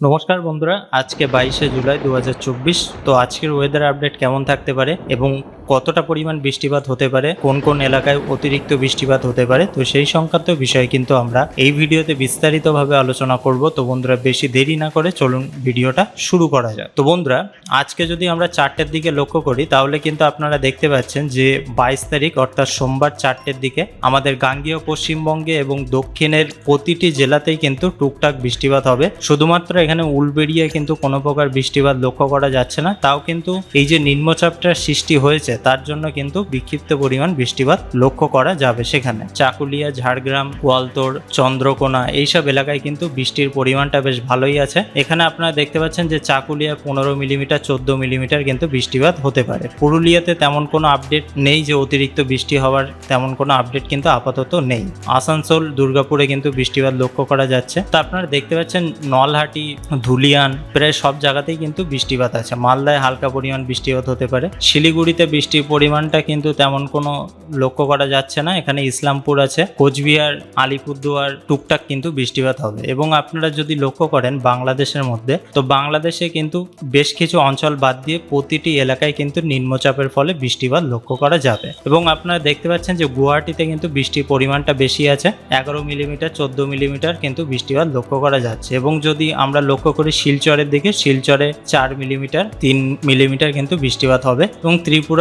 নমস্কার বন্ধুরা, আজকে বাইশে জুলাই দু হাজার চব্বিশ, তো আজকের ওয়েদার আপডেট কেমন থাকতে পারে এবং কতটা পরিমাণ বৃষ্টিপাত হতে পারে, কোন কোন এলাকায় অতিরিক্ত বৃষ্টিপাত হতে পারে, তো সেই সংক্রান্ত বিষয়ে কিন্তু আমরা এই ভিডিওতে বিস্তারিতভাবে আলোচনা করব। তো বন্ধুরা, বেশি দেরি না করে চলুন ভিডিওটা শুরু করা যাক। তো বন্ধুরা, আজকে যদি আমরা চারটের দিকে লক্ষ্য করি, তাহলে কিন্তু আপনারা দেখতে পাচ্ছেন যে বাইশ তারিখ, অর্থাৎ সোমবার চারটের দিকে আমাদের গাঙ্গীয়, পশ্চিমবঙ্গে এবং দক্ষিণের প্রতিটি জেলাতেই কিন্তু টুকটাক বৃষ্টিপাত হবে। শুধুমাত্র এখানে উলবেড়িয়ে কিন্তু কোনো প্রকার বৃষ্টিপাত লক্ষ্য করা যাচ্ছে না। তাও কিন্তু এই যে নিম্নচাপটার সৃষ্টি হয়েছে তার জন্য কিন্তু বিক্ষিপ্ত পরিমাণ বৃষ্টিপাত লক্ষ্য করা যাবে সেখানে। চাকুলিয়া, ঝাড়গ্রাম গোয়ালতোড় চন্দ্রকোনা এইসব এলাকায় কিন্তু বৃষ্টির পরিমাণটা বেশ ভালোই আছে। এখানে আপনারা দেখতে পাচ্ছেন যে চাকুলিয়া পনেরো মিলিমিটার, চোদ্দ মিলিমিটার কিন্তু বৃষ্টিপাত হতে পারে। পুরুলিয়াতে তেমন কোনো আপডেট নেই যে অতিরিক্ত বৃষ্টি হওয়ার তেমন কোনো আপডেট কিন্তু আপাতত নেই। আসানসোল, দুর্গাপুরে কিন্তু বৃষ্টিপাত লক্ষ্য করা যাচ্ছে। তা আপনারা দেখতে পাচ্ছেন নলহাটি, ধুলিয়ান, প্রায় সব জায়গাতেই কিন্তু বৃষ্টিপাত আছে। মালদায় হালকা পরিমাণ বৃষ্টিপাত হতে পারে। শিলিগুড়িতে বৃষ্টির পরিমাণটা কিন্তু তেমন কোনো লক্ষ্য করা যাচ্ছে না। এখানে ইসলামপুর আছে, কোচবিহার, আলিপুরদুয়ার, টুকটাক কিন্তু বৃষ্টিপাত হবে। এবং আপনারা যদি লক্ষ্য করেন বাংলাদেশের মধ্যে, তো বাংলাদেশে কিন্তু বেশ কিছু অঞ্চল বাদ দিয়ে প্রতিটি এলাকায় কিন্তু নিম্নচাপের ফলে বৃষ্টিপাত লক্ষ্য করা যাবে। এবং আপনারা দেখতে পাচ্ছেন যে গুয়াহাটিতে কিন্তু বৃষ্টির পরিমাণটা বেশি আছে, এগারো মিলিমিটার, চোদ্দ মিলিমিটার কিন্তু বৃষ্টিপাত লক্ষ্য করা যাচ্ছে। এবং যদি আমরা লক্ষ্য করি শিলচরের দিকে, শিলচরে চার মিলিমিটার, তিন মিলিমিটার কিন্তু বৃষ্টিপাত হবে। এবং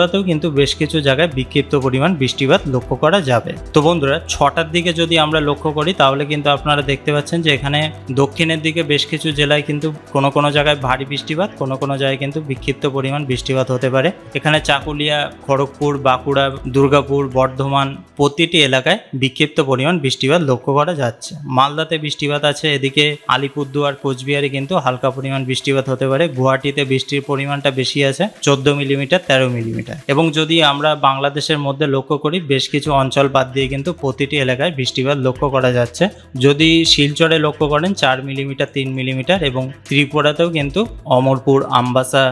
ত্রিপুরাতেও কিন্তু বেশ কিছু জায়গায় বিক্ষিপ্ত পরিমাণ বৃষ্টিপাত লক্ষ্য করা যাবে। তো বন্ধুরা, ছটার দিকে যদি আমরা লক্ষ্য করি, তাহলে কিন্তু আপনারা দেখতে পাচ্ছেন যে এখানে দক্ষিণের দিকে বেশ কিছু জেলায় কিন্তু কোনো কোনো জায়গায় ভারী বৃষ্টিপাত, কোনো কোনো জায়গায় কিন্তু বিক্ষিপ্ত পরিমাণ বৃষ্টিপাত হতে পারে। এখানে চাকুলিয়া, খড়গপুর, বাঁকুড়া, দুর্গাপুর, বর্ধমান প্রতিটি এলাকায় বিক্ষিপ্ত পরিমাণ বৃষ্টিপাত লক্ষ্য করা যাচ্ছে। মালদাতে বৃষ্টিপাত আছে, এদিকে আলিপুরদুয়ার, কোচবিহারে কিন্তু হালকা পরিমাণ বৃষ্টিপাত হতে পারে। গুয়াহাটিতে বৃষ্টির পরিমাণটা বেশি আছে, চোদ্দ মিলিমিটার, তেরো মিলিমিটার। এবং যদি আমরা বাংলাদেশের মধ্যে লক্ষ্য করি, বেশ কিছু অঞ্চল বাদ দিয়ে কিন্তু প্রতিটি এলাকায় বৃষ্টিপাত লক্ষ্য করা যাচ্ছে। যদি শিলচরে লক্ষ্য করেন, চার মিলিমিটার, তিন মিলিমিটার এবং ত্রিপুরাতেও কিন্তু অমরপুর, আমবাসা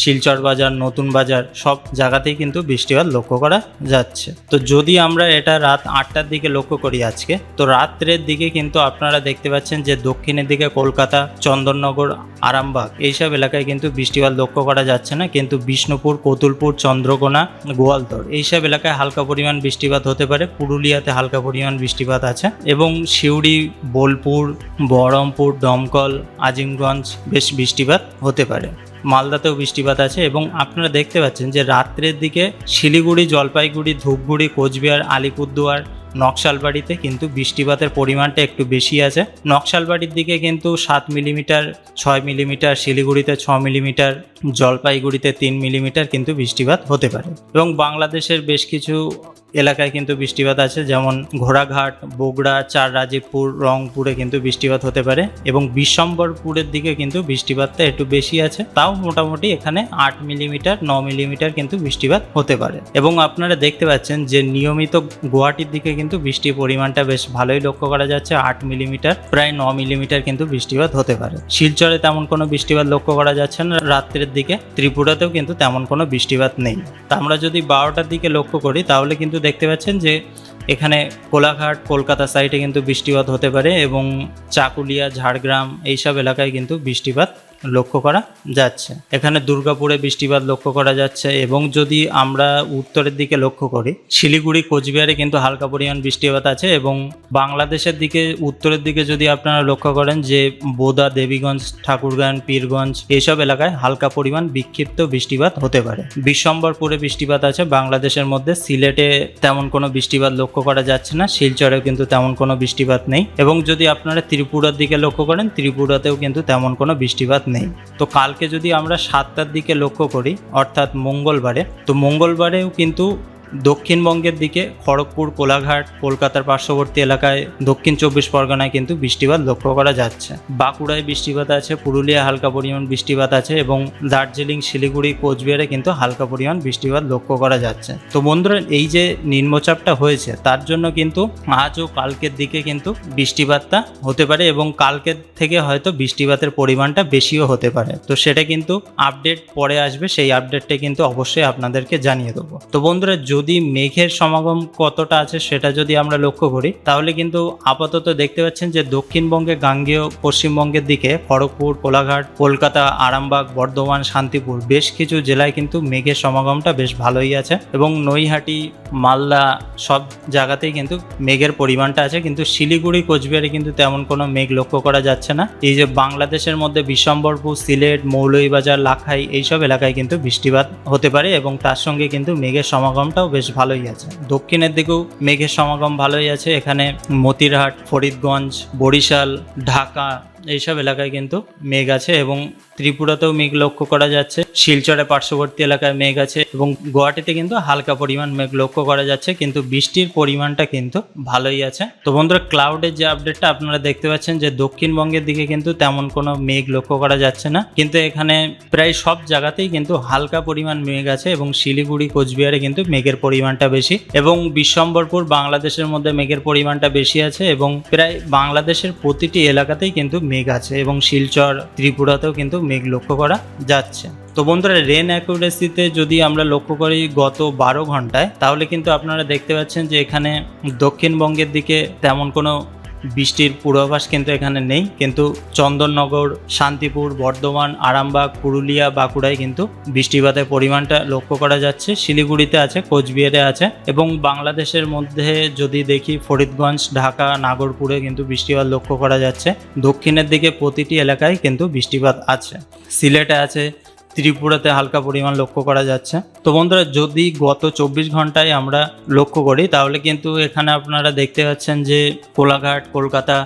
শিলচর বাজার, নতুন বাজার সব জায়গাতেই কিন্তু বৃষ্টিপাত লক্ষ্য করা যাচ্ছে। তো যদি আমরা এটা রাত আটটার দিকে লক্ষ্য করি আজকে, তো রাত্রের দিকে কিন্তু আপনারা দেখতে পাচ্ছেন যে দক্ষিণের দিকে কলকাতা, চন্দননগর, আরামবাগ এইসব এলাকায় কিন্তু বৃষ্টিপাত লক্ষ্য করা যাচ্ছে না। কিন্তু বিষ্ণুপুর, কতুলপুর, চন্দ্রকোনা গোয়ালতোড় এইসব এলাকায় হালকা পরিমাণ বৃষ্টিপাত হতে পারে। পুরুলিয়াতে হালকা পরিমাণ বৃষ্টিপাত আছে এবং সিউড়ি, বোলপুর, বহরমপুর, দমকল, আজিমগঞ্জ বেশ বৃষ্টিপাত হতে পারে। মালদাতেও বৃষ্টিপাত আছে এবং আপনারা দেখতে পাচ্ছেন যে রাত্রের দিকে শিলিগুড়ি, জলপাইগুড়ি, ধূপগুড়ি, কোচবিহার, আলিপুরদুয়ার, নকশালবাড়িতে কিন্তু বৃষ্টিপাতের পরিমাণটা একটু বেশি আছে। নকশালবাড়ির দিকে কিন্তু সাত মিলিমিটার, ছয় মিলিমিটার, শিলিগুড়িতে ছ মিলিমিটার জলপাইগুড়িতে তিন মিলিমিটার কিন্তু বৃষ্টিপাত হতে পারে। এবং বাংলাদেশের বেশ কিছু এলাকায় কিন্তু বৃষ্টিপাত আছে, যেমন ঘোড়াঘাট, বগুড়া চার রাজীবপুর রংপুরে কিন্তু বৃষ্টিপাত হতে পারে এবং বিশ্বম্বরপুরের দিকে কিন্তু বৃষ্টিপাতটা একটু বেশি আছে। তাও মোটামুটি এখানে আট মিলিমিটার, ন মিলিমিটার কিন্তু বৃষ্টিপাত হতে পারে। এবং আপনারা দেখতে পাচ্ছেন যে নিয়মিত গুয়াহাটির দিকে কিন্তু বৃষ্টির পরিমাণটা বেশ ভালোই লক্ষ্য করা যাচ্ছে। আট মিলিমিটার, প্রায় ন মিলিমিটার কিন্তু বৃষ্টিপাত হতে পারে। শিলচরে তেমন কোনো বৃষ্টিপাত লক্ষ্য করা যাচ্ছে না। রাত্রের দিকে, ত্রিপুরাতেও কিন্তু তেমন কোনো বৃষ্টিপাত নেই। তা আমরা যদি বারোটার দিকে লক্ষ্য করি, তাহলে কিন্তু দেখতে পাচ্ছেন যে এখানে কোলাঘাট, কলকাতা সাইডে কিন্তু বৃষ্টিপাত হতে পারে এবং চাকুলিয়া, ঝাড়গ্রাম এইসব এলাকায় কিন্তু বৃষ্টিপাত লক্ষ্য করা যাচ্ছে। এখানে দুর্গাপুরে বৃষ্টিপাত লক্ষ্য করা যাচ্ছে এবং যদি আমরা উত্তরের দিকে লক্ষ্য করি, শিলিগুড়ি, কোচবিহারে কিন্তু হালকা পরিমাণ বৃষ্টিপাত আছে এবং বাংলাদেশের দিকে, উত্তরের দিকে যদি আপনারা লক্ষ্য করেন যে বোদা, দেবীগঞ্জ, ঠাকুরগাঁও, পীরগঞ্জ এইসব এলাকায় হালকা পরিমাণ বিক্ষিপ্ত বৃষ্টিপাত হতে পারে। বিশ্বম্বরপুরে বৃষ্টিপাত আছে, বাংলাদেশের মধ্যে সিলেটে তেমন কোনো বৃষ্টিপাত লক্ষ্য করা যাচ্ছে না, শিলচরেও কিন্তু তেমন কোনো বৃষ্টিপাত নেই এবং যদি আপনারা ত্রিপুরার দিকে লক্ষ্য করেন, ত্রিপুরাতেও কিন্তু তেমন কোনো বৃষ্টিপাত নেই। তো কালকে যদি আমরা সাতটার দিকে লক্ষ্য করি অর্থাৎ মঙ্গলবারে তো মঙ্গলবারেও কিন্তু দক্ষিণবঙ্গের দিকে খড়গপুর, কোলাঘাট, কলকাতার পার্শ্ববর্তী এলাকায় দক্ষিণ চব্বিশ পরগনায় কিন্তু বৃষ্টিপাত লক্ষ্য করা যাচ্ছে। বাঁকুড়ায় বৃষ্টিপাত আছে পুরুলিয়া হালকা পরিমাণ বৃষ্টিপাত আছে এবং দার্জিলিং, শিলিগুড়ি, কোচবিহারে কিন্তু হালকা পরিমাণ বৃষ্টিপাত লক্ষ্য করা যাচ্ছে। তো বন্ধুরা, এই যে নিম্নচাপটা হয়েছে, তার জন্য কিন্তু আজ ও কালকের দিকে কিন্তু বৃষ্টিপাতটা হতে পারে এবং কালকের থেকে হয়তো বৃষ্টিপাতের পরিমাণটা বেশিও হতে পারে। তো সেটা কিন্তু আপডেট পরে আসবে, সেই আপডেটটা কিন্তু অবশ্যই আপনাদেরকে জানিয়ে দেবো। তো বন্ধুরা, যদি যদি মেঘের সমাগম কতটা আছে সেটা যদি আমরা লক্ষ্য করি, তাহলে কিন্তু আপাতত দেখতে পাচ্ছেন যে দক্ষিণবঙ্গে গাঙ্গেয়, পশ্চিমবঙ্গের দিকে খড়গপুর, কোলাঘাট, কলকাতা, আরামবাগ, বর্ধমান, শান্তিপুর বেশ কিছু জেলায় কিন্তু মেঘের সমাগমটা বেশ ভালোই আছে এবং নৈহাটি, মালদা সব জায়গাতেই কিন্তু মেঘের পরিমাণটা আছে। কিন্তু শিলিগুড়ি, কোচবিহারে কিন্তু তেমন কোনো মেঘ লক্ষ্য করা যাচ্ছে না। এই যে বাংলাদেশের মধ্যে বিশ্বম্বরপুর সিলেট, মৌলভীবাজার, লাখাই এইসব এলাকায় কিন্তু বৃষ্টিপাত হতে পারে এবং তার সঙ্গে কিন্তু মেঘের সমাগমটাও বেশ ভালোই আছে। দক্ষিণের দিকেও মেঘের সমাগম ভালোই আছে। এখানে মতিরহাট ফরিদগঞ্জ বরিশাল ঢাকা এইসব এলাকায় কিন্তু মেঘ আছে এবং ত্রিপুরাতেও মেঘ লক্ষ্য করা যাচ্ছে। শিলচরে পার্শ্ববর্তী এলাকায় মেঘ আছে এবং গুয়াহাটিতে কিন্তু হালকা পরিমাণ মেঘ লক্ষ্য করা যাচ্ছে, কিন্তু বৃষ্টির পরিমাণটা কিন্তু ভালোই আছে। তো বন্ধুরা ক্লাউডের যে আপডেটটা আপনারা দেখতে পাচ্ছেন যে দক্ষিণবঙ্গের দিকে কিন্তু তেমন কোনো মেঘ লক্ষ্য করা যাচ্ছে না। কিন্তু এখানে প্রায় সব জায়গাতেই কিন্তু হালকা পরিমাণ মেঘ আছে এবং শিলিগুড়ি, কোচবিহারে কিন্তু মেঘের পরিমাণটা বেশি এবং বিশ্বম্বরপুর, বাংলাদেশের মধ্যে মেঘের পরিমাণটা বেশি আছে এবং প্রায় বাংলাদেশের প্রতিটি এলাকাতেই কিন্তু মেঘ আছে এবং শিলচর ত্রিপুরাতেও কিন্তু মেঘ লক্ষ্য করা যাচ্ছে। তো বন্ধুরা রেন অ্যাকুরেসিতে যদি আমরা লক্ষ্য করি গত বারো ঘন্টায়, তাহলে কিন্তু আপনারা দেখতে পাচ্ছেন যে এখানে দক্ষিণবঙ্গের দিকে তেমন কোনো বৃষ্টির পূর্বাভাস কিন্তু এখানে নেই, কিন্তু চন্দননগর, শান্তিপুর, বর্ধমান, আরামবাগ, পুরুলিয়া, বাঁকুড়ায় কিন্তু বৃষ্টিপাতের পরিমাণটা লক্ষ্য করা যাচ্ছে। শিলিগুড়িতে আছে, কোচবিহারে আছে এবং বাংলাদেশের মধ্যে যদি দেখি ফরিদগঞ্জ, ঢাকা, নাগরপুরে কিন্তু বৃষ্টিপাত লক্ষ্য করা যাচ্ছে। দক্ষিণের দিকে প্রতিটি এলাকায় কিন্তু বৃষ্টিপাত আছে। সিলেটে আছে ত্রিপুরাতে হালকা পরিমাণ লক্ষ্য করা যাচ্ছে। তো বন্ধুরা, যদি গত চব্বিশ ঘন্টায় আমরা লক্ষ্য করি, তাহলে কিন্তু এখানে আপনারা দেখতে পাচ্ছেন যে কোলাঘাট, কলকাতা,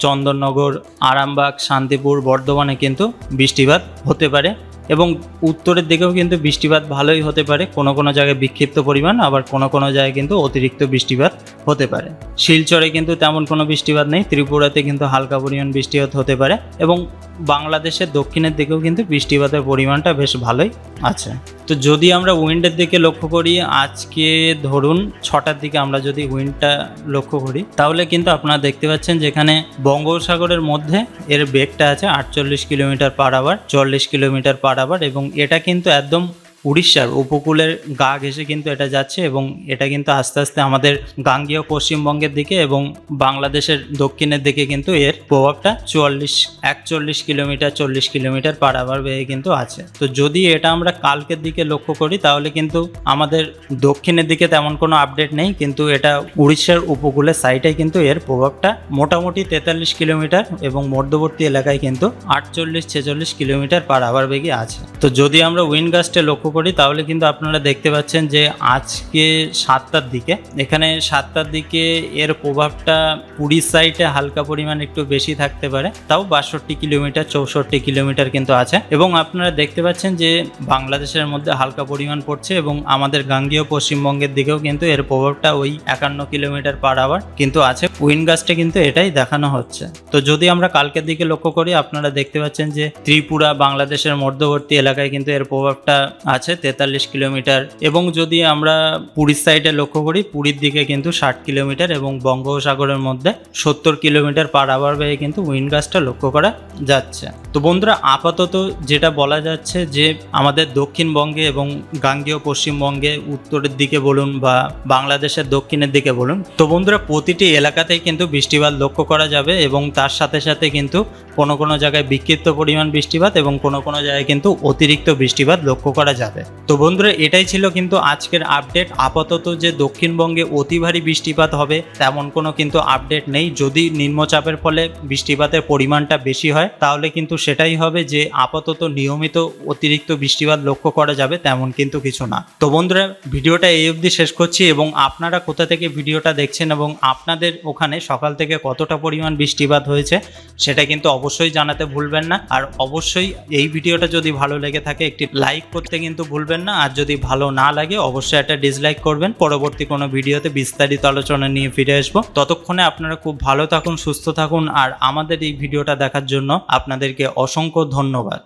চন্দননগর, আরামবাগ, শান্তিপুর, বর্ধমানে কিন্তু বৃষ্টিপাত হতে পারে। এবং উত্তরের দিকেও কিন্তু বৃষ্টিপাত ভালোই হতে পারে। কোনো কোনো জায়গায় বিক্ষিপ্ত পরিমাণ, আবার কোনো কোনো জায়গায় কিন্তু অতিরিক্ত বৃষ্টিপাত হতে পারে। শিলচরে কিন্তু তেমন কোনো বৃষ্টিপাত নেই। ত্রিপুরাতে কিন্তু হালকা পরিমাণ বৃষ্টিপাত হতে পারে এবং বাংলাদেশের দক্ষিণের দিকেও কিন্তু বৃষ্টিপাতের পরিমাণটা বেশ ভালোই আছে। তো যদি আমরা উইন্ডের দিকে লক্ষ্য করি, আজকে ধরুন ছটার দিকে আমরা যদি উইন্ডটা লক্ষ্য করি, তাহলে কিন্তু আপনারা দেখতে পাচ্ছেন যেখানে বঙ্গোপসাগরের মধ্যে এর বেগটা আছে আটচল্লিশ কিলোমিটার পার আওয়ার চল্লিশ কিলোমিটার পার আওয়ার এবং এটা কিন্তু একদম উড়িষ্যার উপকূলের গা ঘেসে কিন্তু এটা যাচ্ছে এবং এটা কিন্তু আস্তে আস্তে আমাদের গাঙ্গেয় পশ্চিমবঙ্গের দিকে এবং বাংলাদেশের দক্ষিণের দিকে কিন্তু এর প্রভাবটা চুয়াল্লিশ, একচল্লিশ কিলোমিটার, চল্লিশ কিলোমিটার আওয়ার বেগে কিন্তু আছে। তো যদি এটা আমরা কালকের দিকে লক্ষ্য করি, তাহলে কিন্তু আমাদের দক্ষিণের দিকে তেমন কোনো আপডেট নেই, কিন্তু এটা উড়িষ্যার উপকূলের সাইডে কিন্তু এর প্রভাবটা মোটামুটি তেতাল্লিশ কিলোমিটার এবং মধ্যবর্তী এলাকায় কিন্তু আটচল্লিশ, ছেচল্লিশ কিলোমিটার পার আওয়ার বেগে আছে। তো যদি আমরা উইন্ডগাস্টে লক্ষ্য করি, তাহলে কিন্তু আপনারা দেখতে পাচ্ছেন যে আজকে সাতটার দিকে, এখানে সাতটার দিকে এর প্রভাবটা পুরীর সাইডে হালকা পরিমাণ একটু বেশি থাকতে পারে, তাও বাষট্টি কিলোমিটার, চৌষট্টি কিলোমিটার কিন্তু আছে। এবং আপনারা দেখতে পাচ্ছেন যে বাংলাদেশের মধ্যে হালকা পরিমাণ পড়ছে এবং আমাদের গাঙ্গেয় পশ্চিমবঙ্গের দিকেও কিন্তু এর প্রভাবটা ওই একান্ন কিলোমিটার পার আওয়ার কিন্তু আছে। উইন গাছটা কিন্তু এটাই দেখানো হচ্ছে। তো যদি আমরা কালকের দিকে লক্ষ্য করি, আপনারা দেখতে পাচ্ছেন যে ত্রিপুরা, বাংলাদেশের মধ্যবর্তী এলাকায় কিন্তু এর প্রভাবটা আছে। তেতাল্লিশ কিলোমিটার। এবং যদি আমরা পুরীর সাইডে লক্ষ্য করি, পুরীর দিকে কিন্তু ষাট কিলোমিটার এবং বঙ্গোপসাগরের মধ্যে সত্তর কিলোমিটার পার আওয়ার বেগে কিন্তু উইন্ডগাস্টটা লক্ষ্য করা যাচ্ছে। তো বন্ধুরা, আপাতত যেটা বলা যাচ্ছে যে, আমাদের দক্ষিণবঙ্গে এবং গাঙ্গেয় পশ্চিমবঙ্গে উত্তরের দিকে বলুন বা বাংলাদেশের দক্ষিণের দিকে বলুন, তো বন্ধুরা, প্রতিটি এলাকাতেই কিন্তু বৃষ্টিপাত লক্ষ্য করা যাবে এবং তার সাথে সাথে কিন্তু কোনো কোনো জায়গায় বিক্ষিপ্ত পরিমাণ বৃষ্টিপাত এবং কোনো কোনো জায়গায় কিন্তু অতিরিক্ত বৃষ্টিপাত লক্ষ্য করা যাবে তো বন্ধুরা, এটাই ছিল কিন্তু আজকের আপডেট আপাতত যে দক্ষিণবঙ্গে অতি ভারী বৃষ্টিপাত হবে, তেমন কোনো কিন্তু আপডেট নেই। যদি নিম্নচাপের ফলে বৃষ্টিপাতের পরিমাণটা বেশি হয়, তাহলে কিন্তু সেটাই হবে যে আপাতত নিয়মিত অতিরিক্ত বৃষ্টিপাত লক্ষ্য করা যাবে, তেমন কিন্তু কিছু না। তো বন্ধুরা, ভিডিওটা এই অবধি শেষ করছি এবং আপনারা কোথা থেকে ভিডিওটা দেখছেন এবং আপনাদের ওখানে সকাল থেকে কতটা পরিমাণ বৃষ্টিপাত হয়েছে, সেটা কিন্তু অবশ্যই জানাতে ভুলবেন না। আর অবশ্যই এই ভিডিওটা যদি ভালো লেগে থাকে, একটি লাইক করতে কিন্তু ভুলবেন না। আর যদি ভালো না লাগে, অবশ্যই একটা ডিসলাইক করবেন। পরবর্তী কোনো ভিডিওতে বিস্তারিত আলোচনা নিয়ে ফিরে আসব। ততক্ষণে আপনারা খুব ভালো থাকুন, সুস্থ থাকুন। আর আমাদের এই ভিডিওটা দেখার জন্য আপনাদেরকে অসংখ্য ধন্যবাদ।